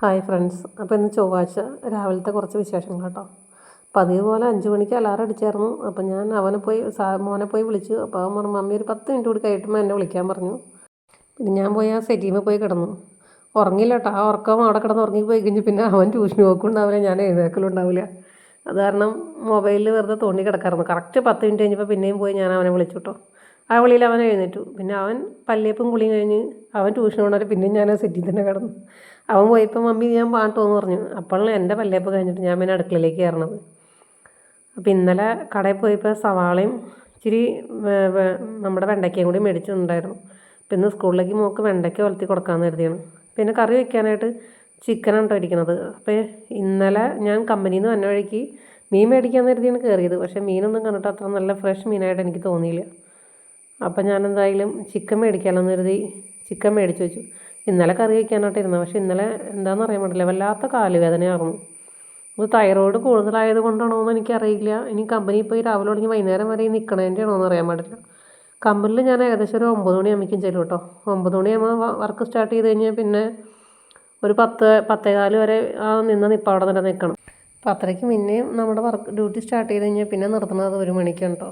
Hi friends. അപ്പോൾ ഇന്ന് ചൊവ്വാഴ്ച രാവിലത്തെ കുറച്ച് വിശേഷങ്ങൾ കേട്ടോ. അപ്പോൾ അതേപോലെ അഞ്ച് മണിക്ക് അലാറം അടിച്ചായിരുന്നു. അപ്പോൾ ഞാൻ അവനെ പോയി സാ മോനെ പോയി വിളിച്ചു. അപ്പോൾ അവൻ പറഞ്ഞു മമ്മി ഒരു പത്ത് മിനിറ്റ് കൂടി കഴിയുമ്പോൾ എന്നെ വിളിക്കാൻ പറഞ്ഞു. പിന്നെ ഞാൻ പോയി ആ സെറ്റീമ പോയി കിടന്നു. ഉറങ്ങില്ല കേട്ടോ. ആ ഉറക്കം അവിടെ കിടന്ന് ഉറങ്ങി പോയി കഴിഞ്ഞ് പിന്നെ അവൻ ട്യൂഷന് പോക്കുണ്ടാവില്ല ഞാൻ എഴുന്നേക്കലും ഉണ്ടാവില്ല. അത് കാരണം മൊബൈലിൽ വെറുതെ തോണ്ടി കിടക്കായിരുന്നു. കറക്റ്റ് പത്ത് മിനിറ്റ് കഴിഞ്ഞപ്പോൾ പിന്നെയും പോയി ഞാൻ അവനെ വിളിച്ചു കേട്ടോ. ആ വിളിയിൽ അവൻ എഴുന്നേറ്റു. പിന്നെ അവൻ പല്ലേപ്പും കുളിയും കഴിഞ്ഞ് അവൻ ട്യൂഷൻ കൊണ്ടുവരെ പിന്നെയും ഞാൻ ആ തന്നെ കിടന്നു. അവൻ പോയപ്പോൾ മമ്മി ഞാൻ പാട്ടോന്ന് പറഞ്ഞു. അപ്പോഴാണ് എന്റെ പല്ലേപ്പ് കഴിഞ്ഞിട്ട് ഞാൻ പിന്നെ അടുക്കളയിലേക്ക് കയറണത്. അപ്പോൾ ഇന്നലെ കടയിൽ പോയപ്പോൾ സവാളയും ഇച്ചിരി നമ്മുടെ വെണ്ടയ്ക്കയും കൂടി മേടിച്ചിട്ടുണ്ടായിരുന്നു. പിന്നെ സ്കൂളിലേക്ക് മോക്ക് വെണ്ടയ്ക്ക വളർത്തി കൊടുക്കാമെന്ന് കരുതിയാണ്. പിന്നെ കറി വെക്കാനായിട്ട് ചിക്കനാണ് ഇരിക്കുന്നത് അപ്പോൾ ഇന്നലെ ഞാൻ കമ്പനിയിൽ നിന്ന് വന്ന വഴിക്ക് മീൻ മേടിക്കാമെന്ന് കരുതിയാണ് കയറിയത് പക്ഷേ മീനൊന്നും കണ്ടിട്ട് അത്ര നല്ല ഫ്രഷ് മീനായിട്ട് എനിക്ക് തോന്നിയില്ല. അപ്പം ഞാൻ എന്തായാലും ചിക്കൻ മേടിക്കാമെന്ന് കരുതി ചിക്കൻ മേടിച്ച് വെച്ചു. ഇന്നലെ കറി വയ്ക്കാനായിട്ട് ഇരുന്നത് പക്ഷേ ഇന്നലെ എന്താണെന്ന് അറിയാൻ പറ്റില്ല. വല്ലാത്ത കാലുവേദനയായിരുന്നു. ഇത് തൈറോയിഡ് കൂടുതലായത് കൊണ്ടാണോ എന്ന് എനിക്കറിയില്ല. ഇനി കമ്പനിയിൽ പോയി രാവിലെ തുടങ്ങി വൈകുന്നേരം വരെ നിൽക്കണതിന്റെ ആണോ എന്ന് അറിയാൻ പാടില്ല. കമ്പനിയിൽ ഞാൻ ഏകദേശം ഒരു ഒമ്പത് മണിയാകുമ്പോഴേക്കും ചെല്ലും കേട്ടോ. ഒമ്പത് മണിയാകുമ്പോൾ വർക്ക് സ്റ്റാർട്ട് ചെയ്ത് കഴിഞ്ഞാൽ പിന്നെ ഒരു പത്ത് പത്തേകാൽ വരെ ആ നിന്ന് നിപ്പം അവിടെ തന്നെ നിൽക്കണം പത്തരയ്ക്ക് പിന്നെയും നമ്മുടെ വർക്ക് ഡ്യൂട്ടി സ്റ്റാർട്ട് ചെയ്ത് കഴിഞ്ഞാൽ പിന്നെ നിർത്തുന്നത് ഒരു മണിക്കാണ് കേട്ടോ.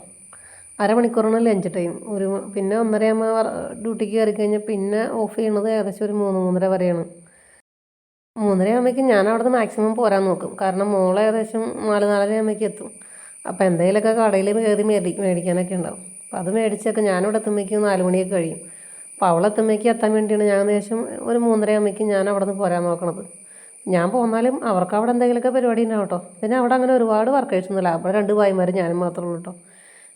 അരമണിക്കൂറാണ് ലഞ്ച് ടൈം ഒരു പിന്നെ ഒന്നരയാകുമ്പോൾ ഡ്യൂട്ടിക്ക് കയറി കഴിഞ്ഞാൽ പിന്നെ ഓഫ് ചെയ്യണത് ഏകദേശം ഒരു മൂന്ന് മൂന്നര വരെയാണ്. മൂന്നര ആകുമ്പോഴേക്കും ഞാൻ അവിടെ നിന്ന് മാക്സിമം പോരാൻ നോക്കും. കാരണം മോളെ ഏകദേശം നാല് നാലര ആകുമ്പോഴേക്കും എത്തും. അപ്പോൾ എന്തെങ്കിലുമൊക്കെ കടയിൽ കയറി മേടി മേടിക്കാനൊക്കെ ഉണ്ടാവും. അപ്പോൾ അത് മേടിച്ചൊക്കെ ഞാനിവിടെ എത്തുമ്പോഴേക്കും നാല് മണിയൊക്കെ കഴിയും. അപ്പോൾ അവളെ എത്തുമ്പോഴേക്കും എത്താൻ വേണ്ടിയാണ് ഞാൻ ഏകദേശം ഒരു മൂന്നര ആകുമ്പോഴേക്കും ഞാൻ അവിടെ നിന്ന് പോരാൻ നോക്കണത്. ഞാൻ പോന്നാലും അവർക്ക് അവിടെ എന്തെങ്കിലുമൊക്കെ പരിപാടി ഉണ്ടാവും കേട്ടോ പിന്നെ അവിടെ അങ്ങനെ ഒരുപാട് വർക്കേഴ്സ് ഒന്നുമില്ല. അവിടെ രണ്ട് ഭായിമാർ ഞാനും മാത്രമേ ഉള്ളൂ കേട്ടോ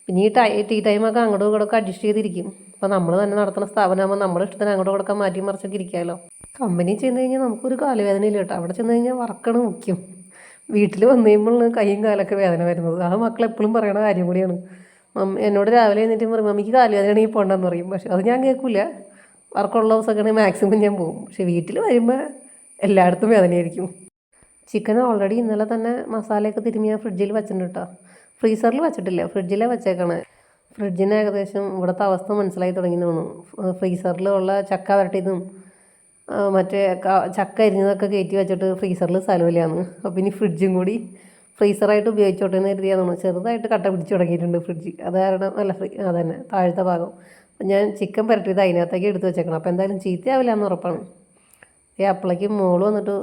പിന്നെ ഈ ടൈ ടീ ടൈമൊക്കെ അങ്ങോട്ടും ഇങ്ങോട്ടൊക്കെ അഡ്ജസ്റ്റ് ചെയ്തിരിക്കും. അപ്പോൾ നമ്മൾ തന്നെ നടത്തുന്ന സ്ഥാപനമാകുമ്പോൾ നമ്മുടെ ഇഷ്ടത്തിന് അങ്ങോട്ടും ഇങ്ങോട്ടൊക്കെ മാറ്റി മറിച്ചൊക്കെ ഇരിക്കാമല്ലോ കമ്പനി ചെന്ന് കഴിഞ്ഞാൽ നമുക്കൊരു കാലുവേദന ഇല്ല കേട്ടോ. അവിടെ ചെന്ന് കഴിഞ്ഞാൽ വർക്കാണ് മുഖ്യം. വീട്ടിൽ വന്നു കഴിയുമ്പോഴാണ് കൈയും കാലൊക്കെ വേദന വരുന്നത്. ആ മക്കൾ എപ്പോഴും പറയണ കാര്യം കൂടിയാണ്. മമ്മി എന്നോട് രാവിലെ എഴുന്നേറ്റ് പറയും മമ്മിക്ക് കാലുവേദനയാണെങ്കിൽ പോകണ്ടെന്ന് പറയും. പക്ഷേ അത് ഞാൻ കേൾക്കില്ല വർക്കുള്ള ദിവസമൊക്കെ മാക്സിമം ഞാൻ പോകും പക്ഷേ വീട്ടിൽ വരുമ്പോൾ എല്ലായിടത്തും വേദനയായിരിക്കും. ചിക്കൻ ഓൾറെഡി ഇന്നലെ തന്നെ മസാലയൊക്കെ തിരുമ്മി ഞാൻ ഫ്രിഡ്ജിൽ വെച്ചിട്ടുണ്ട് കേട്ടോ. ഫ്രീസറിൽ വെച്ചിട്ടില്ല ഫ്രിഡ്ജിലെ വെച്ചേക്കാണ്. ഫ്രിഡ്ജിന് ഏകദേശം ഇവിടുത്തെ അവസ്ഥ മനസ്സിലായി തുടങ്ങി തോന്നുന്നു. ഫ്രീസറിലുള്ള ചക്ക വരട്ടിയതും മറ്റേ ചക്ക അരിഞ്ഞതൊക്കെ കയറ്റി വെച്ചിട്ട് ഫ്രീസറിൽ സ്ഥലമില്ലാന്ന്. അപ്പോൾ ഇനി ഫ്രിഡ്ജും കൂടി ഫ്രീസറായിട്ട് ഉപയോഗിച്ചോട്ടെ എന്ന് കരുതിയാന്ന് ചെറുതായിട്ട് കട്ട പിടിച്ച് തുടങ്ങിയിട്ടുണ്ട് ഫ്രിഡ്ജ്. അത് കാരണം അല്ല ഫ്രീ അതന്നെ താഴത്തെ ഭാഗം. ഞാൻ ചിക്കൻ പുരട്ടിയത് അതിനകത്തേക്ക് എടുത്ത് വെച്ചേക്കണം. അപ്പോൾ എന്തായാലും ചീത്തയാവില്ല എന്ന് ഉറപ്പാണ്. ഈ അപ്പളേക്ക് മോൾ വന്നിട്ട്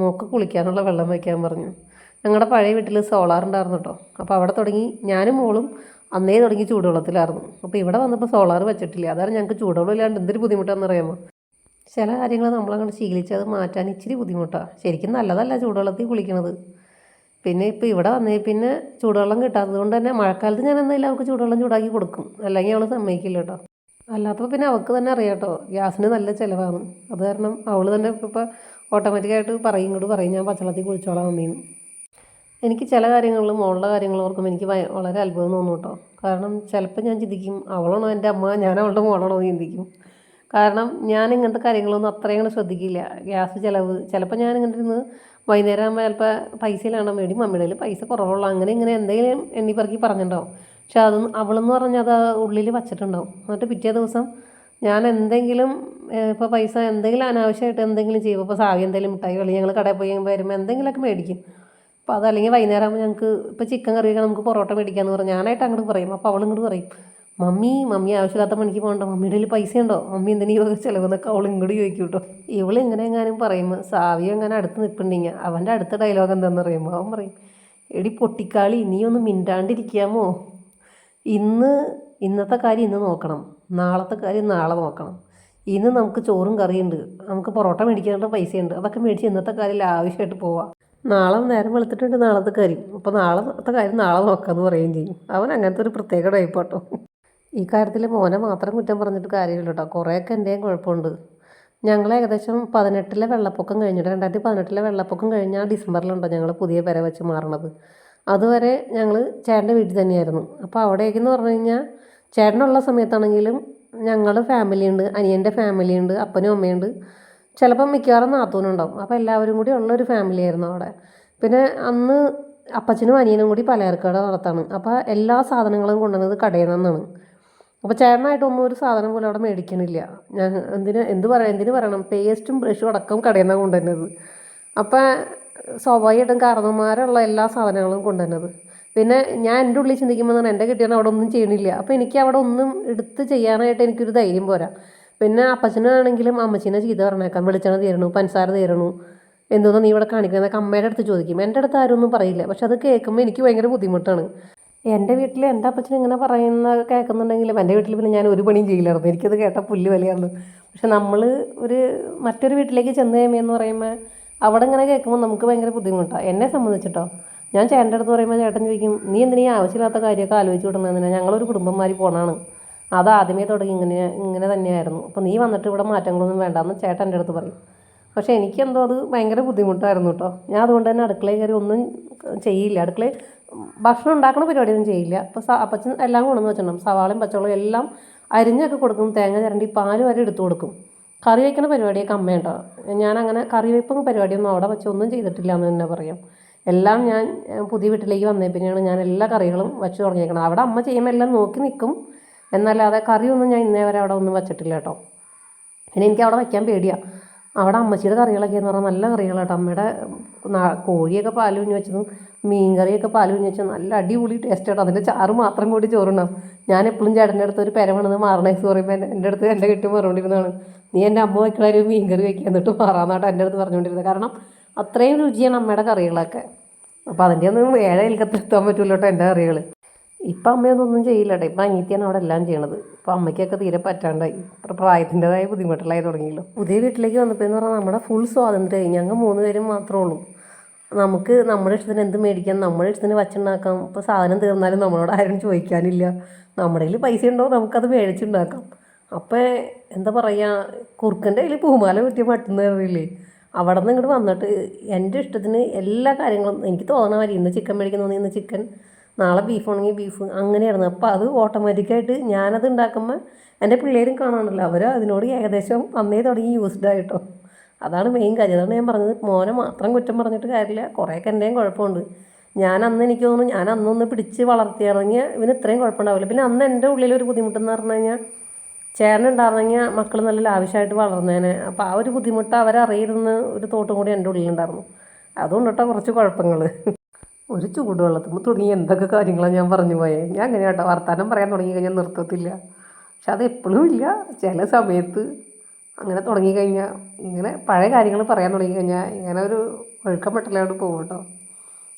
മോക്ക് കുളിക്കാനുള്ള വെള്ളം വയ്ക്കാൻ പറഞ്ഞു. ഞങ്ങളുടെ പഴയ വീട്ടിൽ സോളാർ ഉണ്ടായിരുന്നു കേട്ടോ അപ്പോൾ അവിടെ തുടങ്ങി ഞാനും മോളും അന്നേ തുടങ്ങി ചൂടുവെള്ളത്തിലായിരുന്നു. അപ്പോൾ ഇവിടെ വന്നപ്പോൾ സോളാർ വെച്ചിട്ടില്ല. അതാണ് ഞങ്ങൾക്ക് ചൂടുവെള്ളം ഇല്ലാണ്ട് എന്തൊരു ബുദ്ധിമുട്ടാണെന്ന് അറിയാമോ ചില കാര്യങ്ങൾ നമ്മളങ്ങനെ ശീലിച്ച് അത് മാറ്റാൻ ഇച്ചിരി ബുദ്ധിമുട്ടാണ് ശരിക്കും നല്ലതല്ല ചൂടുവെള്ളത്തിൽ കുളിക്കണത്. പിന്നെ ഇപ്പോൾ ഇവിടെ വന്നേ പിന്നെ ചൂടുവെള്ളം കിട്ടാത്തത് കൊണ്ട് തന്നെ മഴക്കാലത്ത് ഞാൻ എന്തായാലും അവൾക്ക് ചൂടുവെള്ളം ചൂടാക്കി കൊടുക്കും. അല്ലെങ്കിൽ അവൾ സമ്മതിക്കില്ല കേട്ടോ അല്ലാത്തപ്പോൾ പിന്നെ അവൾക്ക് തന്നെ അറിയാം കേട്ടോ ഗ്യാസിന് നല്ല ചിലവാണ്. അത് കാരണം അവൾ തന്നെ ഇപ്പോൾ ഓട്ടോമാറ്റിക്കായിട്ട് പറയും ഇങ്ങോട്ട് പറയും ഞാൻ പച്ചവെള്ളത്തിൽ കുളിച്ചോളാം മമ്മീന്ന് എനിക്ക് ചില കാര്യങ്ങളിലും മോളുടെ കാര്യങ്ങളും ഓർക്കുമ്പോൾ എനിക്ക് വളരെ അത്ഭുതം തോന്നും കേട്ടോ കാരണം ചിലപ്പോൾ ഞാൻ ചിന്തിക്കും അവളാണോ എന്റെ അമ്മ ഞാൻ അവളുടെ മോളാണോ എന്ന് ചിന്തിക്കും. കാരണം ഞാൻ ഇങ്ങനത്തെ കാര്യങ്ങളൊന്നും അത്രയും ശ്രദ്ധിക്കില്ല. ഗ്യാസ് ചിലവ് ചിലപ്പോൾ ഞാൻ ഇങ്ങനെ ഇരുന്ന് വൈകുന്നേരം ആകുമ്പോൾ ചിലപ്പോൾ പൈസയിലാണോ മേടി മമ്മിയുടെ കയ്യിൽ പൈസ കുറവുള്ള അങ്ങനെ ഇങ്ങനെ എന്തെങ്കിലും എണ്ണി പറക്കി പറഞ്ഞിട്ടുണ്ടാവും പക്ഷെ അതൊന്നും അവളെന്ന് പറഞ്ഞാൽ അത് ഉള്ളിൽ വച്ചിട്ടുണ്ടാവും. എന്നിട്ട് പിറ്റേ ദിവസം ഞാൻ എന്തെങ്കിലും ഇപ്പോൾ പൈസ എന്തെങ്കിലും അനാവശ്യമായിട്ട് എന്തെങ്കിലും ചെയ്യും ഇപ്പോൾ സാവി എന്തെങ്കിലും മിഠായി കളി ഞങ്ങൾ കടയിൽ പോയി വരുമ്പോൾ എന്തെങ്കിലുമൊക്കെ മേടിക്കും. അപ്പോൾ അതല്ലെങ്കിൽ വൈകുന്നേരം ആകുമ്പോൾ ഞങ്ങൾക്ക് ഇപ്പോൾ ചിക്കൻ കറിയൊക്കെ നമുക്ക് പൊറോട്ട മേടിക്കാമെന്ന് പറഞ്ഞു ഞാനായിട്ട് അങ്ങോട്ട് പറയും. അപ്പോൾ അവളിങ്ങോട്ട് പറയും മമ്മി മമ്മി ആവശ്യമില്ലാത്ത പണിക്ക് പോകണ്ട. മമ്മിയുടെ കയ്യിൽ പൈസ ഉണ്ടോ? മമ്മി എന്തിനീ വക ചിലവെന്നൊക്കെ അവൾ ഇങ്ങോട്ട് ചോദിക്കും കേട്ടോ ഇവൾ ഇങ്ങനെ എങ്ങാനും പറയുമ്പോൾ സാവിയോ എങ്ങനെ അടുത്ത് നിൽപ്പുണ്ടെങ്കിൽ അവന്റെ അടുത്ത ഡയലോഗ് എന്താണെന്ന് പറയുമ്പോൾ അവൻ പറയും എടി പൊട്ടിക്കാളി നീ ഒന്ന് മിണ്ടാണ്ടിരിക്കാമോ? ഇന്ന് ഇന്നത്തെ കാര്യം ഇന്ന് നോക്കണം. നാളത്തെ കാര്യം നാളെ നോക്കണം. ഇന്ന് നമുക്ക് ചോറും കറിയുണ്ട്. നമുക്ക് പൊറോട്ട മേടിക്കാനുള്ള പൈസയുണ്ട്. അതൊക്കെ മേടിച്ച് ഇന്നത്തെ കാര്യം ആവശ്യമായിട്ട് പോവാം. നാളെ നേരം വെളുത്തിട്ടുണ്ട് നാളത്തെ കാര്യം. അപ്പോൾ നാളത്തെ കാര്യം നാളെ നോക്കാമെന്ന് പറയുകയും ചെയ്യും. അവൻ അങ്ങനത്തെ ഒരു പ്രത്യേക ടൈപ്പ് കേട്ടോ ഈ കാര്യത്തിൽ മോനെ മാത്രം കുറ്റം പറഞ്ഞിട്ട് കാര്യമില്ല കേട്ടോ കുറേയൊക്കെ എന്റെയും കുഴപ്പമുണ്ട്. ഞങ്ങൾ ഏകദേശം പതിനെട്ടിലെ വെള്ളപ്പൊക്കം കഴിഞ്ഞിട്ട് രണ്ടായിരത്തി പതിനെട്ടിലെ വെള്ളപ്പൊക്കം കഴിഞ്ഞാൽ ഡിസംബറിലുണ്ടോ ഞങ്ങൾ പുതിയ പെര വെച്ച് മാറണത്. അതുവരെ ഞങ്ങൾ ചേട്ടന്റെ വീട്ടിൽ തന്നെയായിരുന്നു. അപ്പോൾ അവിടേക്കെന്ന് പറഞ്ഞു കഴിഞ്ഞാൽ ചേട്ടനുള്ള സമയത്താണെങ്കിലും ഞങ്ങൾ ഫാമിലി ഉണ്ട് അനിയന്റെ ഫാമിലി ഉണ്ട് അപ്പനും അമ്മയുണ്ട്. ചിലപ്പം മിക്കവാറും നാത്തൂനുണ്ടാവും. അപ്പോൾ എല്ലാവരും കൂടി ഉള്ളൊരു ഫാമിലി ആയിരുന്നു അവിടെ. പിന്നെ അന്ന് അപ്പച്ചനും അനിയനും കൂടി പലചരക്കട നടത്താണ്. അപ്പോൾ എല്ലാ സാധനങ്ങളും കൊണ്ടുവന്നത് കടയിൽ നിന്നാണ്. അപ്പോൾ ചേട്ടനായിട്ടൊന്നും ഒരു സാധനം പോലും അവിടെ മേടിക്കണില്ല. ഞാൻ എന്തിന് എന്ത് പറയാം എന്തിന് പറയണം? പേസ്റ്റും ബ്രഷും അടക്കം കടയിൽ നിന്നാണ് കൊണ്ടുവരുന്നത്. അപ്പം സ്വാഭാവികമായിട്ടും കാരണന്മാരുള്ള എല്ലാ സാധനങ്ങളും കൊണ്ടുവന്നത് പിന്നെ ഞാൻ എന്റെ ഉള്ളിൽ ചിന്തിക്കുമ്പോൾ എന്റെ കിട്ടിയാണ് അവിടെ ഒന്നും ചെയ്യണില്ല. അപ്പോൾ എനിക്ക് അവിടെ ഒന്നും എടുത്ത് ചെയ്യാനായിട്ട് എനിക്കൊരു ധൈര്യം പോരാ. പിന്നെ അപ്പച്ചനാണെങ്കിലും അമ്മച്ചീനെ ചീത്ത പറഞ്ഞേക്കാം. വെളിച്ചെണ്ണ തീരണു പഞ്ചസാര തീരണു. എന്തോന്നാ നീ ഇവിടെ കാണിക്കുന്നത് അമ്മയുടെ അടുത്ത് ചോദിക്കും. എന്റെ അടുത്ത് ആരും ഒന്നും പറയില്ല. പക്ഷെ അത് കേൾക്കുമ്പോൾ എനിക്ക് ഭയങ്കര ബുദ്ധിമുട്ടാണ്. എന്റെ വീട്ടിൽ എന്റെ അപ്പച്ചൻ ഇങ്ങനെ പറയുന്ന കേൾക്കുന്നുണ്ടെങ്കിലും എന്റെ വീട്ടിൽ പിന്നെ ഞാൻ ഒരു പണിയും ചെയ്യില്ലായിരുന്നു. എനിക്കത് കേട്ട പുല്ല് വലിയായിരുന്നു പക്ഷെ നമ്മൾ ഒരു മറ്റൊരു വീട്ടിലേക്ക് ചെന്ന് കഴിയുമ്പോൾ പറയുമ്പോൾ അവിടെ ഇങ്ങനെ കേൾക്കുമ്പോൾ നമുക്ക് ഭയങ്കര ബുദ്ധിമുട്ടാണ് എന്നെ സംബന്ധിച്ചിട്ടോ? ഞാൻ ചേട്ടന്റെ അടുത്ത് പറയുമ്പോൾ ചേട്ടൻ ചോദിക്കും നീ എന്തിനാ ആവശ്യമില്ലാത്ത കാര്യമൊക്കെ ആലോചിച്ച് വിടണമെന്നില്ല ഞങ്ങളൊരു കുടുംബം മാറി പോണാണ് അത് ആദ്യമേ തുടങ്ങി. ഇങ്ങനെ ഇങ്ങനെ തന്നെയായിരുന്നു. അപ്പോൾ നീ വന്നിട്ട് ഇവിടെ മാറ്റങ്ങളൊന്നും വേണ്ടാന്ന് ചേട്ടൻ എന്റെ അടുത്ത് പറയും പക്ഷേ എനിക്കെന്തോ അത് ഭയങ്കര ബുദ്ധിമുട്ടായിരുന്നു കേട്ടോ. ഞാൻ അതുകൊണ്ട് തന്നെ അടുക്കളയിൽ കയറി ഒന്നും ചെയ്യില്ല. അടുക്കളയിൽ ഭക്ഷണം ഉണ്ടാക്കുന്ന പരിപാടിയൊന്നും ചെയ്യില്ല. അപ്പോൾ അപ്പച്ചൻ എല്ലാം കൊണ്ടുവന്ന് വെച്ചിട്ടുണ്ടാകും സവാളയും പച്ചവളയും എല്ലാം അരിഞ്ഞൊക്കെ കൊടുക്കും. തേങ്ങ ചിരണ്ടി പാൽ വരെ എടുത്തു കൊടുക്കും. കറി വയ്ക്കുന്ന പരിപാടിയൊക്കെ അമ്മയുണ്ടോ. ഞാൻ അങ്ങനെ കറി വയ്പ്പും പരിപാടിയൊന്നും അവിടെ വെച്ച് ഒന്നും ചെയ്തിട്ടില്ല എന്ന് തന്നെ പറയാം. എല്ലാം ഞാൻ പുതിയ വീട്ടിലേക്ക് വന്നേ പിന്നെയാണ് ഞാൻ എല്ലാ കറികളും വെച്ച് തുടങ്ങിയേക്കണം അവിടെ അമ്മ ചെയ്യുമ്പോൾ എല്ലാം നോക്കി നിൽക്കും. എന്നല്ലാതെ കറിയൊന്നും ഞാൻ ഇന്നേ വരെ അവിടെ ഒന്നും വെച്ചിട്ടില്ല കേട്ടോ. പിന്നെ എനിക്ക് അവിടെ വയ്ക്കാൻ പേടിയാണ് അവിടെ അമ്മച്ചിയുടെ കറികളൊക്കെ എന്ന് പറഞ്ഞാൽ നല്ല കറികളാട്ടോ. അമ്മയുടെ കോഴിയൊക്കെ പാൽ കുഞ്ഞു വെച്ചതും മീൻ കറിയൊക്കെ പാൽ കുഞ്ഞു വെച്ചതും നല്ല അടിപൊളി ടേസ്റ്റ് ആട്ടോ. അതിന്റെ ചാറ് മാത്രം കൂടി ചോറുണ്ടാവും ഞാൻ എപ്പോഴും ചേട്ടന്റെ അടുത്ത് ഒരു പെരമണെന്ന് മാറണേസ് പറയുമ്പോൾ എന്റെ- അടുത്ത് എന്റെ കെട്ടി പറഞ്ഞുകൊണ്ടിരുന്നതാണ്. നീ എന്റെ അമ്മ വയ്ക്കണ ഒരു മീൻ കറി വയ്ക്കുക എന്നിട്ട് മാറാന്നാട്ടോ എന്റെ അടുത്ത് പറഞ്ഞുകൊണ്ടിരുന്നത്. കാരണം അത്രയും രുചിയാണ് അമ്മയുടെ കറികളൊക്കെ. അപ്പോൾ അതിന്റെ ഒന്നും ഏഴ് ഇൽക്കത്തിൽ എത്താൻ പറ്റില്ല കേട്ടോ എന്റെ കറികൾ ഇപ്പം അമ്മയൊന്നും ചെയ്യില്ലട്ടെ ഇപ്പം അനിയത്തിയാണ് അവിടെ എല്ലാം ചെയ്യണത്. ഇപ്പം അമ്മയ്ക്കൊക്കെ തീരെ പറ്റാണ്ടായി ഇപ്പം പ്രായത്തിന്റെതായ ബുദ്ധിമുട്ടുകളായി തുടങ്ങിയല്ലോ. പുതിയ വീട്ടിലേക്ക് വന്നപ്പോൾ എന്ന് പറഞ്ഞാൽ നമ്മുടെ ഫുൾ സ്വാതന്ത്ര്യമായി ഞങ്ങൾ മൂന്ന് പേരും മാത്രമേ ഉള്ളൂ. നമുക്ക് നമ്മുടെ ഇഷ്ടത്തിന് എന്ത് മേടിക്കാം നമ്മുടെ ഇഷ്ടത്തിന് വച്ചുണ്ടാക്കാം ഇപ്പോൾ സാധനം തീർന്നാലും നമ്മളോട് ആരും ചോദിക്കാനില്ല. നമ്മുടെ കയ്യിൽ പൈസ ഉണ്ടോ നമുക്കത് മേടിച്ചുണ്ടാക്കാം. അപ്പോൾ എന്താ പറയുക കുറുക്കന്റെ കയ്യിൽ പൂമാല കിട്ടിയ മട്ടെന്ന് അറിയില്ലേ അവിടെ നിന്ന് ഇങ്ങോട്ട് വന്നിട്ട് എന്റെ ഇഷ്ടത്തിന് എല്ലാ കാര്യങ്ങളും എനിക്ക് തോന്നാൻ മാതിരി ഇന്ന് ചിക്കൻ മേടിക്കുന്നു ഇന്ന് ചിക്കൻ നാളെ ബീഫ് ആണെങ്കിൽ ബീഫ് അങ്ങനെയായിരുന്നു. അപ്പോൾ അത് ഓട്ടോമാറ്റിക്കായിട്ട് ഞാനത് ഉണ്ടാക്കുമ്പോൾ എന്റെ പിള്ളേരും കാണാണല്ലോ. അവർ അതിനോട് ഏകദേശം അന്നേ തുടങ്ങി യൂസ്ഡ് ആയിട്ടോ. അതാണ് മെയിൻ കാര്യം. അതാണ് ഞാൻ പറഞ്ഞത്. മോനെ മാത്രം കുറ്റം പറഞ്ഞിട്ട് കാര്യമില്ല. കുറേയൊക്കെ എന്റെയും കുഴപ്പമുണ്ട്. ഞാൻ അന്ന് എനിക്ക് തോന്നുന്നു ഞാൻ അന്നൊന്ന് പിടിച്ച് വളർത്തിയിറങ്ങിയ ഇവന് ഇത്രയും കുഴപ്പമുണ്ടാവില്ല. പിന്നെ അന്ന് എന്റെ ഉള്ളിലൊരു ബുദ്ധിമുട്ടെന്ന് പറഞ്ഞു കഴിഞ്ഞാൽ ചേരനുണ്ടായിരുന്നെങ്കിൽ മക്കൾ നല്ല ലാവിഷായിട്ട് വളർന്നേനെ. അപ്പോൾ ആ ഒരു ബുദ്ധിമുട്ട് അവരറിയരുതെന്ന് ഒരു തോട്ടും കൂടി എന്റെ ഉള്ളിലുണ്ടായിരുന്നു. അതുകൊണ്ട് കേട്ടോ കുറച്ച് കുഴപ്പങ്ങൾ ഒരു ചൂടുവെള്ളത്തിൽ തുടങ്ങി. എന്തൊക്കെ കാര്യങ്ങളാണ് ഞാൻ പറഞ്ഞു പോയത് ഞാൻ അങ്ങനെ കേട്ടോ വർത്തമാനം പറയാൻ തുടങ്ങി കഴിഞ്ഞാൽ നിർത്തത്തില്ല. പക്ഷെ അത് എപ്പോഴും ഇല്ല. ചില സമയത്ത് അങ്ങനെ തുടങ്ങിക്കഴിഞ്ഞാൽ ഇങ്ങനെ പഴയ കാര്യങ്ങൾ പറയാൻ തുടങ്ങിക്കഴിഞ്ഞാൽ ഇങ്ങനെ ഒരു ഒഴുക്കം പെട്ടലോട് പോകും കേട്ടോ.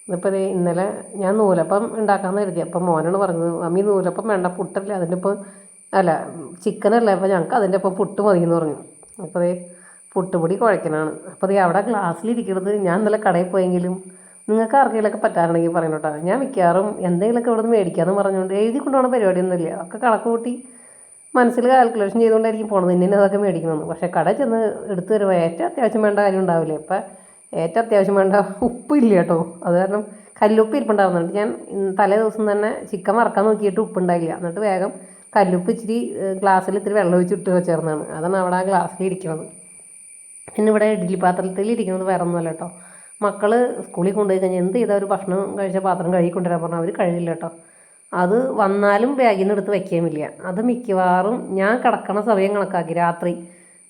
ഇതിപ്പോൾ ഇന്നലെ ഞാൻ നൂലപ്പം ഉണ്ടാക്കാമെന്ന് കരുതി. അപ്പം മോനാണ് പറഞ്ഞത് മമ്മി നൂലപ്പം വേണ്ട പുട്ടല്ല? അതിന്റെ ഒപ്പം അല്ല ചിക്കനല്ല? അപ്പം ഞങ്ങൾക്ക് അതിന്റെ ഒപ്പം പുട്ട് മതി എന്ന് പറഞ്ഞു അപ്പോൾ പുട്ടുപൊടി കുഴക്കനാണ്. അപ്പോൾ അവിടെ ഗ്ലാസ്സിലിരിക്കുന്നത് ഞാൻ ഇന്നലെ കടയിൽ പോയെങ്കിലും നിങ്ങൾക്ക് ആർക്കെങ്കിലൊക്കെ പറ്റാറുണ്ടെങ്കിൽ പറയണം കേട്ടോ. ഞാൻ മിക്കവാറും എന്തെങ്കിലുമൊക്കെ ഇവിടെ നിന്ന് പറഞ്ഞുകൊണ്ട് എഴുതി കൊണ്ടുപോകണ പരിപാടിയൊന്നുമില്ല ഒക്കെ കണക്ക് കൂട്ടി മനസ്സിൽ കാൽക്കുലേഷൻ ചെയ്തുകൊണ്ടായിരിക്കും പോണത്. ഇന്ന അതൊക്കെ മേടിക്കണമെന്ന്. പക്ഷേ കട ചെന്ന് എടുത്തു വരുമ്പോൾ ഏറ്റവും അത്യാവശ്യം വേണ്ട കാര്യം ഉണ്ടാവില്ലേ? ഇപ്പം ഏറ്റവും അത്യാവശ്യം വേണ്ട ഉപ്പില്ല കേട്ടോ. അത് കാരണം കല്ലുപ്പ് ഇരിപ്പുണ്ടാവുന്നുണ്ട്. ഞാൻ തലേ ദിവസം തന്നെ ചിക്കൻ വറക്കാൻ നോക്കിയിട്ട് ഉപ്പ് ഉണ്ടായില്ല. എന്നിട്ട് വേഗം കല്ലുപ്പ് ഇച്ചിരി ഗ്ലാസ്സിൽ ഇത്തിരി വെള്ളം ഒഴിച്ച് ഇട്ട് വെച്ചേർന്നതാണ്. അതാണ് അവിടെ ആ ഗ്ലാസ്സിൽ ഇരിക്കുന്നത് പിന്നെ ഇവിടെ ഇഡ്ഡലി പാത്രത്തിൽ ഇരിക്കുന്നത് വേറെ ഒന്നുമല്ല കേട്ടോ. മക്കൾ സ്കൂളിൽ കൊണ്ടുപോയി കഴിഞ്ഞാൽ എന്ത് ചെയ്താൽ ഒരു ഭക്ഷണം കഴിച്ച പാത്രം കഴുകി കൊണ്ടുവരാൻ പറഞ്ഞാൽ അവർ കഴിയില്ല കേട്ടോ. അത് വന്നാലും ബാഗിൽ നിന്ന് എടുത്ത് വയ്ക്കുകയുമില്ല അത് മിക്കവാറും ഞാൻ കിടക്കണ സമയം കണക്കാക്കി. രാത്രി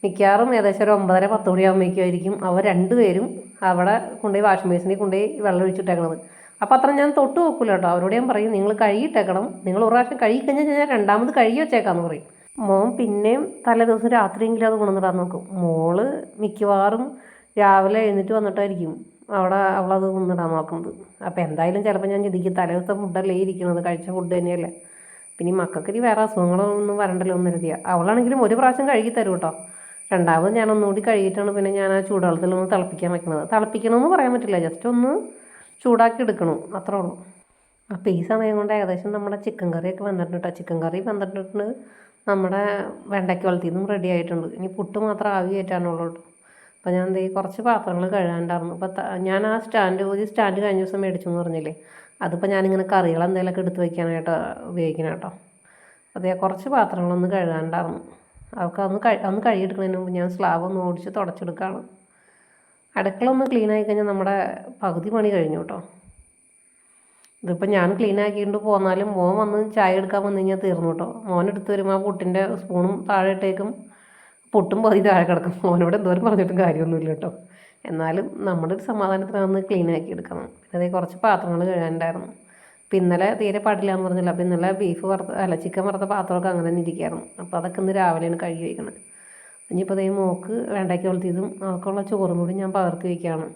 മിക്കവാറും ഏകദേശം ഒരു ഒമ്പതര പത്ത് മണിയാകുമ്പോഴേക്കുമായിരിക്കും അവർ രണ്ടുപേരും അവിടെ കൊണ്ടുപോയി വാഷിംഗ് മെഷീനിൽ കൊണ്ടുപോയി വെള്ളം ഒഴിച്ചിട്ടേക്കണത്. അപ്പോൾ അത്ര ഞാൻ തൊട്ട് നോക്കില്ല കേട്ടോ. അവരോട് ഞാൻ പറയും നിങ്ങൾ കഴുകിയിട്ടേക്കണം. നിങ്ങൾ ഒരു പ്രാവശ്യം കഴുകി കഴിഞ്ഞാൽ ഞാൻ രണ്ടാമത് കഴുകി വെച്ചേക്കാന്ന് പറയും. മോൻ പിന്നെയും തലേ ദിവസം രാത്രിയെങ്കിലും അത് കൊണ്ടുവന്നിടാൻ നോക്കും. മോൾ മിക്കവാറും രാവിലെ എഴുന്നേറ്റ് വന്നിട്ടായിരിക്കും അവിടെ അവളത് നിന്നിടാൻ നോക്കുന്നത്. അപ്പോൾ എന്തായാലും ചിലപ്പോൾ ഞാൻ ചിന്തിക്കും തലേ ദിവസത്തെ ഫുഡല്ലേ ഇരിക്കുന്നത് കഴിച്ച ഫുഡ് തന്നെയല്ലേ. പിന്നെ ഈ മക്കൾക്ക് ഇനി വേറെ അസുഖങ്ങളൊന്നും വരണ്ടല്ലോ എന്ന് കരുതിയ. അവളാണെങ്കിലും ഒരു പ്രാവശ്യം കഴുകി തരും കേട്ടോ രണ്ടാമത് ഞാൻ ഒന്നുകൂടി കഴുകിയിട്ടാണ് പിന്നെ ഞാൻ ആ ചൂടുവെള്ളത്തിലൊന്ന് തിളപ്പിക്കാൻ വെക്കുന്നത് തിളപ്പിക്കണമെന്ന് പറയാൻ പറ്റില്ല. ജസ്റ്റ് ഒന്ന് ചൂടാക്കി എടുക്കണം. അത്രേ ഉള്ളൂ. അപ്പോൾ ഈ സമയം കൊണ്ട് ഏകദേശം നമ്മുടെ ചിക്കൻ കറിയൊക്കെ വന്നിട്ടുണ്ട് കേട്ടോ ചിക്കൻ കറി വന്നിട്ടുണ്ട് നമ്മുടെ വെണ്ടയ്ക്ക നിന്നും റെഡി ആയിട്ടുണ്ട്. ഇനി പുട്ട് മാത്രം ആവി കയറ്റാനുള്ളൂ കേട്ടോ അപ്പോൾ ഞാൻ ദേ കുറച്ച് പാത്രങ്ങൾ കഴുകാണ്ടായിരുന്നു അപ്പോൾ ഞാൻ ആ സ്റ്റാൻഡ് ഒരു സ്റ്റാൻഡ് കഴിഞ്ഞ ദിവസം മേടിച്ചു എന്ന് പറഞ്ഞില്ലേ? അതിപ്പോൾ ഞാനിങ്ങനെ കറികൾ എന്തെങ്കിലുമൊക്കെ എടുത്ത് വയ്ക്കാനായിട്ട് ഉപയോഗിക്കണം കേട്ടോ അതേ കുറച്ച് പാത്രങ്ങളൊന്ന് കഴുകാണ്ടായിരുന്നു അവർക്ക് അന്ന് കഴി അന്ന് കഴുകിയെടുക്കുന്നതിന് മുമ്പ് ഞാൻ സ്ലാബ് ഒന്ന് ഓടിച്ച് തുടച്ചെടുക്കുകയാണ് അടുക്കള ഒന്ന് ക്ലീൻ ആയി കഴിഞ്ഞാൽ നമ്മുടെ പകുതി പണി കഴിഞ്ഞു കേട്ടോ ഇതിപ്പോൾ ഞാൻ ക്ലീൻ ആക്കിയിട്ട് പോന്നാലും മോൻ വന്ന് ചായ എടുക്കാൻ വന്നു കഴിഞ്ഞാൽ തീർന്നു കേട്ടോ മോൻ എടുത്ത് വരുമ്പോൾ ആ പുട്ടിന്റെ സ്പൂണും താഴെ ഇട്ടേക്കും. പുട്ടും പതി താഴെ കിടക്കും. അവനോട് എന്തോരം പറഞ്ഞിട്ടും കാര്യമൊന്നുമില്ല കേട്ടോ. എന്നാലും നമ്മുടെ ഒരു സമാധാനത്തിനാണ് ക്ലീൻ ആക്കി എടുക്കണം. പിന്നെ അതേ കുറച്ച് പാത്രങ്ങൾ കഴുകാനുണ്ടായിരുന്നു. അപ്പം ഇന്നലെ തീരെ പാടില്ല എന്ന് പറഞ്ഞില്ല. അപ്പം ഇന്നലെ ബീഫ് വറുത്ത അല്ല ചിക്കൻ വറുത്ത പാത്രമൊക്കെ അങ്ങനെ തന്നെ ഇരിക്കായിരുന്നു. അപ്പോൾ അതൊക്കെ ഇന്ന് രാവിലെയാണ് കഴുകി വയ്ക്കുന്നത് ഇനിയിപ്പോൾ അതേ മോക്ക് വേണ്ടയ്ക്ക് വളർത്തിയതും അവൾക്കുള്ള ചോറും കൂടി ഞാൻ പകർത്തി വയ്ക്കുകയാണ്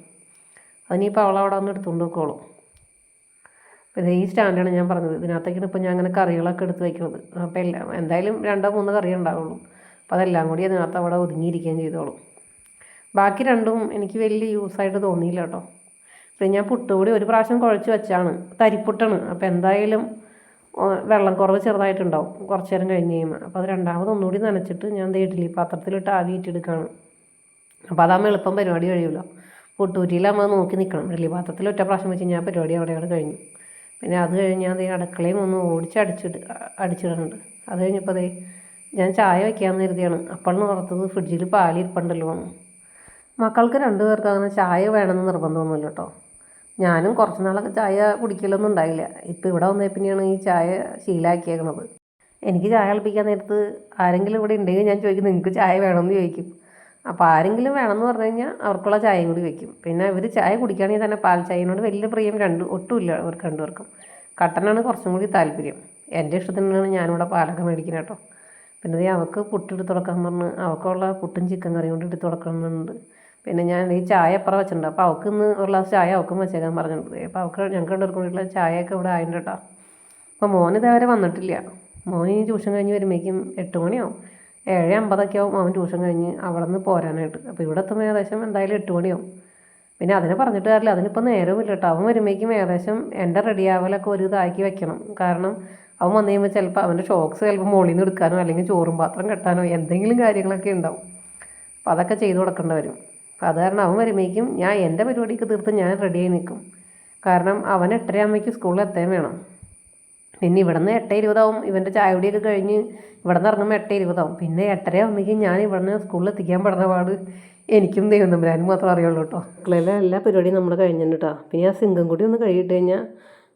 അതിനിപ്പോൾ അവൾ അവിടെ വന്ന് എടുത്തുകൊണ്ട് നോക്കോളും പിന്നെ ഈ സ്റ്റാൻഡാണ് ഞാൻ പറഞ്ഞത്. ഇതിനകത്തേക്കാണ് ഇപ്പോൾ ഞാൻ അങ്ങനെ കറികളൊക്കെ എടുത്ത് വയ്ക്കുന്നത് അപ്പോൾ എല്ലാം എന്തായാലും രണ്ടോ മൂന്ന് കറി ഉണ്ടാവുള്ളൂ. അപ്പോൾ അതെല്ലാം കൂടി അതിനകത്ത് അവിടെ ഒതുങ്ങിയിരിക്കുകയും ചെയ്തോളും. ബാക്കി രണ്ടും എനിക്ക് വലിയ യൂസായിട്ട് തോന്നിയില്ല കേട്ടോ. പിന്നെ ഞാൻ പുട്ടുപൊടി ഒരു പ്രാവശ്യം കുഴച്ച് വെച്ചാണ്. തരിപ്പുട്ടാണ്. അപ്പോൾ എന്തായാലും വെള്ളം കുറവ് ചെറുതായിട്ടുണ്ടാവും. കുറച്ച് നേരം കഴിഞ്ഞ് കഴിയുമ്പോൾ. അപ്പോൾ അത് രണ്ടാമത് ഒന്നുകൂടി നനച്ചിട്ട് ഞാൻ ഇഡ്ഡലി പാത്രത്തിലിട്ട് ആവിയിട്ടെടുക്കുകയാണ് അപ്പോൾ അതാകുമ്പോൾ എളുപ്പം പരിപാടി കഴിയുമല്ലോ. പുട്ടൂറ്റിയിലാകുമ്പോൾ അത് നോക്കി നിൽക്കണം. ഇഡ്ഡലി പാത്രത്തിൽ ഒറ്റ പ്രാവശ്യം വെച്ച് ഞാൻ പരിപാടി അവിടെയാണ് അവിടെ കഴിഞ്ഞു. പിന്നെ അത് കഴിഞ്ഞ് അത് അടുക്കളയും ഒന്ന് ഓടിച്ച് അടിച്ചിട്ട് അടിച്ചിടുന്നുണ്ട്. അത് കഴിഞ്ഞപ്പോൾ ദേ ഞാൻ ചായ വയ്ക്കാമെന്ന് കരുതിയാണ്. അപ്പോഴാണ് ഓർത്തത് ഫ്രിഡ്ജിൽ പാലിരിപ്പുണ്ടല്ലോ മക്കൾക്ക് രണ്ടു പേർക്ക് അങ്ങനെ ചായ വേണമെന്ന് നിർബന്ധമൊന്നുമില്ല കേട്ടോ. ഞാനും കുറച്ച് നാളൊക്കെ ചായ കുടിക്കലൊന്നും ഉണ്ടായില്ല. ഇപ്പോൾ ഇവിടെ വന്നേ പിന്നെയാണ് ഈ ചായ ശീലാക്കിയേക്കണത്. എനിക്ക് ചായ കളിപ്പിക്കാൻ നേരത്ത് ആരെങ്കിലും ഇവിടെ ഉണ്ടെങ്കിൽ ഞാൻ ചോദിക്കും നിങ്ങൾക്ക് ചായ വേണമെന്ന്? ചോദിക്കും. അപ്പോൾ ആരെങ്കിലും വേണമെന്ന് പറഞ്ഞു കഴിഞ്ഞാൽ അവർക്കുള്ള ചായയും കൂടി വെക്കും. പിന്നെ ഇവർ ചായ കുടിക്കുകയാണെങ്കിൽ തന്നെ പാൽ ചായനോട് വലിയ പ്രിയം രണ്ട് ഒട്ടുമില്ല അവർക്ക് രണ്ടുപേർക്കും കട്ടനാണ് കുറച്ചും കൂടി താല്പര്യം. എന്റെ ഇഷ്ടത്തിനാണ് ഞാനിവിടെ പാലൊക്കെ മേടിക്കുന്നത് കേട്ടോ. പിന്നെ അവൾക്ക് പുട്ടെടുത്ത് തുടക്കാൻ പറഞ്ഞ് അവൾക്കുള്ള പുട്ടും ചിക്കൻ കറിയും കൊണ്ട് എടുത്ത് തുടക്കണമെന്നുണ്ട് പിന്നെ ഞാൻ ഈ ചായ അപ്പുറം വെച്ചിട്ടുണ്ട്. അപ്പോൾ അവൾക്ക് ഇന്ന് ഒരു ഗ്ലാസ് ചായ അവൾക്കും വെച്ചേക്കാൻ പറഞ്ഞിട്ടുണ്ട്. അപ്പോൾ അവൾക്ക് ഞങ്ങൾക്ക് രണ്ടുപേർക്കും കൂടിയുള്ള ചായയൊക്കെ ഇവിടെ ആയിട്ടുണ്ട് അപ്പോൾ മോൻ ഇതേവരെ വന്നിട്ടില്ല. മോൻ ഈ ട്യൂഷൻ കഴിഞ്ഞ് വരുമ്പോഴേക്കും എട്ട് മണിയാവും. ഏഴ് അമ്പതൊക്കെ ആവും അവൻ ട്യൂഷൻ കഴിഞ്ഞ് അവിടെ നിന്ന് പോരാനായിട്ട്. അപ്പോൾ ഇവിടെ എത്തുമ്പോൾ ഏകദേശം എന്തായാലും എട്ട് മണിയാവും. പിന്നെ അതിനെ പറഞ്ഞിട്ട് കാര്യമില്ല. അതിനിപ്പോൾ നേരവുമില്ല കേട്ടോ അവൻ വരുമ്പോഴേക്കും ഏകദേശം എന്റെ റെഡിയാവലൊക്കെ ഒരു ഇതാക്കി വെക്കണം. കാരണം അവൻ വന്നു കഴിയുമ്പോൾ ചിലപ്പോൾ അവന്റെ ഷോക്സ് ചിലപ്പോൾ മുകളിൽ നിന്ന് എടുക്കാനോ അല്ലെങ്കിൽ ചോറും പാത്രം കെട്ടാനോ എന്തെങ്കിലും കാര്യങ്ങളൊക്കെ ഉണ്ടാവും. അപ്പോൾ അതൊക്കെ ചെയ്ത് കൊടുക്കേണ്ടി വരും. അപ്പോൾ അത് കാരണം അവൻ വരുമ്പോഴേക്കും ഞാൻ എന്റെ പരിപാടിക്ക് തീർത്ത് ഞാൻ റെഡിയായി നിൽക്കും. കാരണം അവൻ എട്ടരയാകുമ്പോഴേക്കും സ്കൂളിൽ എത്താൻ വേണം. പിന്നെ ഇവിടെ നിന്ന് എട്ട് ഇരുപതാവും ഇവന്റെ ചായപൊടിയൊക്കെ കഴിഞ്ഞ് ഇവിടെ നിന്ന് ഇറങ്ങുമ്പോൾ എട്ട് ഇരുപതാവും പിന്നെ എട്ടര ആകുമ്പോഴേക്കും ഞാൻ ഇവിടെ നിന്ന് സ്കൂളിൽ എത്തിക്കാൻ പെടുന്ന പാട് എനിക്കും ദൈവം തമ്പുരാനും മാത്രമേ അറിയുള്ളൂ കേട്ടോ. അടുക്കളയിലെ എല്ലാ പരിപാടിയും നമ്മൾ കഴിഞ്ഞിട്ടുണ്ട് കേട്ടോ. പിന്നെ ആ സിങ്കം കൂടി ഒന്ന് കഴുകിയിട്ട് കഴിഞ്ഞാൽ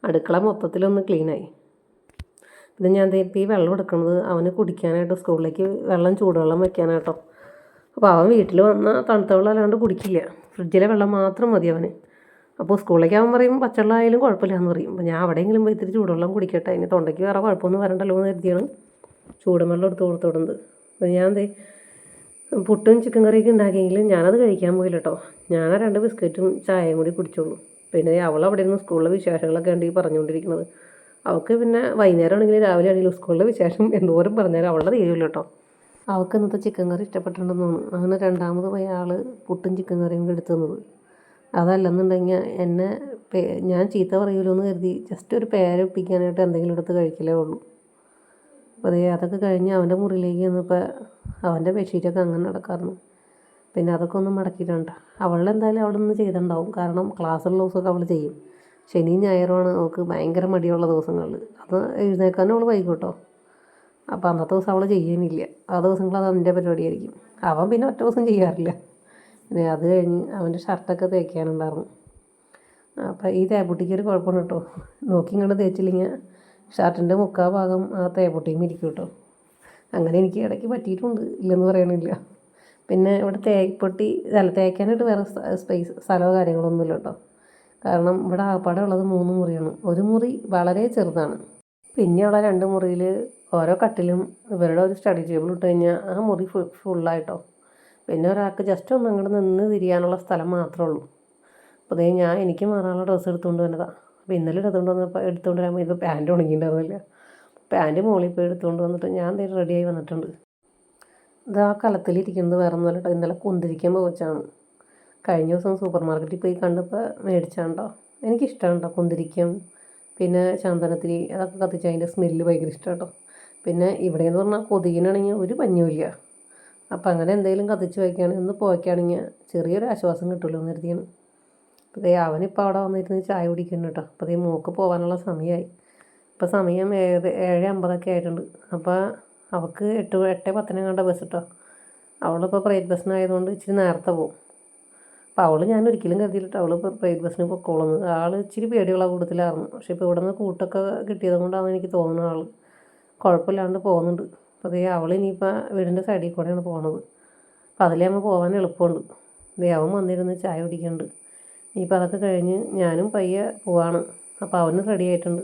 അടുക്കള മൊത്തത്തിലൊന്ന് ക്ലീനായി പിന്നെ ഞാൻ ഇപ്പോൾ ഈ വെള്ളം എടുക്കുന്നത് അവന് കുടിക്കാനായിട്ട് സ്കൂളിലേക്ക് വെള്ളം ചൂടുവെള്ളം വെക്കാനായിട്ടോ അപ്പോൾ അവൻ വീട്ടിൽ വന്ന തണുത്ത വെള്ളം അല്ലാണ്ട് കുടിക്കില്ല. ഫ്രിഡ്ജിലെ വെള്ളം മാത്രം മതി അവന്. അപ്പോൾ സ്കൂളിലേക്ക് അവൻ പറയും പച്ചവെള്ളം ആയാലും കുഴപ്പമില്ല എന്ന് പറയും. അപ്പോൾ ഞാൻ അവിടെയെങ്കിലും പോയി ഇത്തിരി ചൂടുവെള്ളം കുടിക്കട്ടെ. ഇനി തൊണ്ടയ്ക്ക് വേറെ കുഴപ്പമൊന്നും വരണ്ടല്ലോ എന്ന് കരുതിയാണ് ചൂടുവെള്ളം എടുത്ത് കൊടുത്തോടുന്നത് അപ്പോൾ ഞാൻ എന്തേ പുട്ടും ചിക്കൻ കറിയൊക്കെ ഉണ്ടാക്കിയെങ്കിലും ഞാനത് കഴിക്കാൻ പോയില്ല കേട്ടോ. ഞാൻ രണ്ട് ബിസ്ക്കറ്റും ചായയും കൂടി കുടിച്ചോളൂ പിന്നെ അവൾ അവിടെ ഇരുന്ന് സ്കൂളിലെ വിശേഷങ്ങളൊക്കെ ഉണ്ട് ഈ പറഞ്ഞുകൊണ്ടിരിക്കുന്നത്. അവൾക്ക് പിന്നെ വൈകുന്നേരം ആണെങ്കിലും രാവിലെ ആണെങ്കിലും സ്കൂളിലെ വിശേഷം എന്തോരം പറഞ്ഞാലും അവളുടെ തീരുമില്ല കേട്ടോ. അവൾക്ക് ഇന്നത്തെ ചിക്കൻ കറി ഇഷ്ടപ്പെട്ടിട്ടുണ്ടെന്ന് തോന്നുന്നു അങ്ങനെ രണ്ടാമത് പോയ ആൾ പുട്ടും ചിക്കൻ കറിയും കൂടി എടുത്തു തന്നത്. അതല്ലെന്നുണ്ടെങ്കിൽ എന്നെ ഞാൻ ചീത്ത പറയുമല്ലോ എന്ന് കരുതി ജസ്റ്റ് ഒരു പേരൊപ്പിക്കാനായിട്ട് എന്തെങ്കിലും എടുത്ത് കഴിക്കലേ ഉള്ളൂ. അപ്പോൾ അതേ അതൊക്കെ കഴിഞ്ഞ് അവന്റെ മുറിയിലേക്ക് വന്നപ്പോൾ അവന്റെ ബെഡ്ഷീറ്റൊക്കെ അങ്ങനെ നടക്കാറുണ്ട് പിന്നെ അതൊക്കെ ഒന്ന് മടക്കിയിട്ടുണ്ട്. അവളെന്തായാലും അവിടെ നിന്ന് ചെയ്തിട്ടുണ്ടാവും. കാരണം ക്ലാസ്സുള്ള ദിവസമൊക്കെ അവൾ ചെയ്യും. ശനിയും ഞായറുമാണ് അവൾക്ക് ഭയങ്കര മടിയുള്ള ദിവസങ്ങളിൽ. അത് എഴുന്നേൽക്കാനും അവൾ വൈകും കേട്ടോ അപ്പോൾ അന്നത്തെ ദിവസം അവൾ ചെയ്യാനില്ല ആ ദിവസങ്ങൾ അത് അവന്റെ പരിപാടിയായിരിക്കും. അവൻ പിന്നെ ഒറ്റ ദിവസം ചെയ്യാറില്ല. പിന്നെ അത് കഴിഞ്ഞ് അവന്റെ ഷർട്ടൊക്കെ തേക്കാനുണ്ടായിരുന്നു. അപ്പോൾ ഈ തേപ്പൊട്ടിക്ക് ഒരു കുഴപ്പമാണ് കേട്ടോ. നോക്കി ഇങ്ങോട്ട് തേച്ചില്ലെങ്കിൽ ഷർട്ടിന്റെ മുക്കാ ഭാഗം ആ തേപ്പൊട്ടിയും ഇരിക്കും കേട്ടോ. അങ്ങനെ എനിക്ക് ഇടയ്ക്ക് പറ്റിയിട്ടുണ്ട്. ഇല്ലെന്ന് പറയണില്ല. പിന്നെ ഇവിടെ തേപ്പൊട്ടി അല്ല തേക്കാനായിട്ട് വേറെ സ്പേസ് സ്ഥലമോ കാര്യങ്ങളൊന്നുമില്ല കേട്ടോ. കാരണം ഇവിടെ ആകപ്പാടെ ഉള്ളത് മൂന്ന് മുറിയാണ്. ഒരു മുറി വളരെ ചെറുതാണ്. പിന്നെയുള്ള രണ്ട് മുറിയിൽ ഓരോ കട്ടിലും ഇവരുടെ ഒരു സ്റ്റഡി ടേബിൾ ഇട്ട് കഴിഞ്ഞാൽ ആ മുറി ഫുൾ ഫുള്ളായിട്ടോ പിന്നെ ഒരാൾക്ക് ജസ്റ്റ് ഒന്ന് അങ്ങോട്ട് നിന്ന് തിരിയാനുള്ള സ്ഥലം മാത്രമേ ഉള്ളൂ. അപ്പോൾ അതേ ഞാൻ എനിക്ക് മാറാനുള്ള ഡ്രസ്സ് എടുത്തുകൊണ്ട് വന്നതാണ് അപ്പോൾ ഇന്നലെ എടുത്തുകൊണ്ട് വന്നപ്പോൾ എടുത്തുകൊണ്ട് വരാൻ ഇപ്പോൾ പാന്റ് ഉണങ്ങിയിട്ടുണ്ടായിരുന്നില്ല. പാന്റ് മുകളിൽ പോയി എടുത്തുകൊണ്ട് വന്നിട്ട് ഞാൻ എന്തെങ്കിലും റെഡിയായി വന്നിട്ടുണ്ട്. ഇത് ആ കലത്തിലിരിക്കുന്നത് വേറെ ഒന്നുമല്ല ഇന്നലെ കുന്തിരിക്കാൻ വെച്ചാണ്. കഴിഞ്ഞ ദിവസം സൂപ്പർ മാർക്കറ്റിൽ പോയി കണ്ടപ്പോൾ മേടിച്ചാണ്ടോ? എനിക്കിഷ്ടമാണ് കേട്ടോ കുന്തിരിക്കം? പിന്നെ ചന്ദനത്തിരി അതൊക്കെ കത്തിച്ച് അതിന്റെ സ്മെല്ല് ഭയങ്കര ഇഷ്ടമാണ് കേട്ടോ പിന്നെ ഇവിടെയെന്ന് പറഞ്ഞാൽ കൊതുകിനാണെങ്കിൽ ഒരു പഞ്ഞുമില്ല അപ്പം അങ്ങനെ എന്തെങ്കിലും കത്തിച്ച് വയ്ക്കുകയാണെങ്കിൽ ഒന്ന് പോയ്ക്കുകയാണെങ്കിൽ ചെറിയൊരു ആശ്വാസം കിട്ടുമല്ലോ എന്ന് കരുതിയാണ്. അപ്പോഴേ അവനിപ്പോൾ അവിടെ വന്നിരുന്ന് ചായ കുടിക്കുന്നു കേട്ടോ. അപ്പോൾ ഈ മോക്ക് പോകാനുള്ള സമയമായി. ഇപ്പോൾ സമയം ഏഴ് ഏഴ് അമ്പതൊക്കെ ആയിട്ടുണ്ട്. അപ്പോൾ അവൾക്ക് എട്ട് എട്ട് കണ്ട ബസ് കേട്ടോ. അവളിപ്പോൾ പ്രൈവറ്റ് ബസ്സിനായതുകൊണ്ട് ഇച്ചിരി നേരത്തെ പോകും അപ്പോൾ അവൾ ഞാൻ ഒരിക്കലും കരുതിയില്ല അവൾ പ്രൈവറ്റ് ബസ്സിന് പൊക്കോളുന്നത് ആൾ ഇച്ചിരി പേടിയുള്ള കൂട്ടത്തിലായിരുന്നു. പക്ഷേ ഇപ്പോൾ ഇവിടെ നിന്ന് കൂട്ടൊക്കെ കിട്ടിയത് കൊണ്ടാണ് എനിക്ക് തോന്നുന്നത് ആൾ കുഴപ്പമില്ലാണ്ട് പോകുന്നുണ്ട്. അപ്പോൾ അതേ അവൾ ഇനിയിപ്പോൾ വീടിന്റെ സൈഡിൽ കൂടെയാണ് പോണത്. അപ്പോൾ അതിലേ നമ്മൾ പോകാൻ എളുപ്പമുണ്ട്. ദേ അവൻ വന്നിരുന്ന് ചായ കുടിക്കുന്നുണ്ട്. ഇനിയിപ്പോൾ അതൊക്കെ കഴിഞ്ഞ് ഞാനും പയ്യെ പോവാണ്. അപ്പോൾ അവനും റെഡി ആയിട്ടുണ്ട്.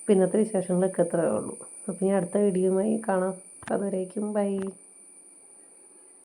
അപ്പോൾ ഇന്നത്തെ വിശേഷങ്ങളൊക്കെ എത്രയേ ഉള്ളൂ. അപ്പോൾ ഇനി അടുത്ത വീഡിയോയുമായി കാണാം. അതുവരേക്കും ബൈ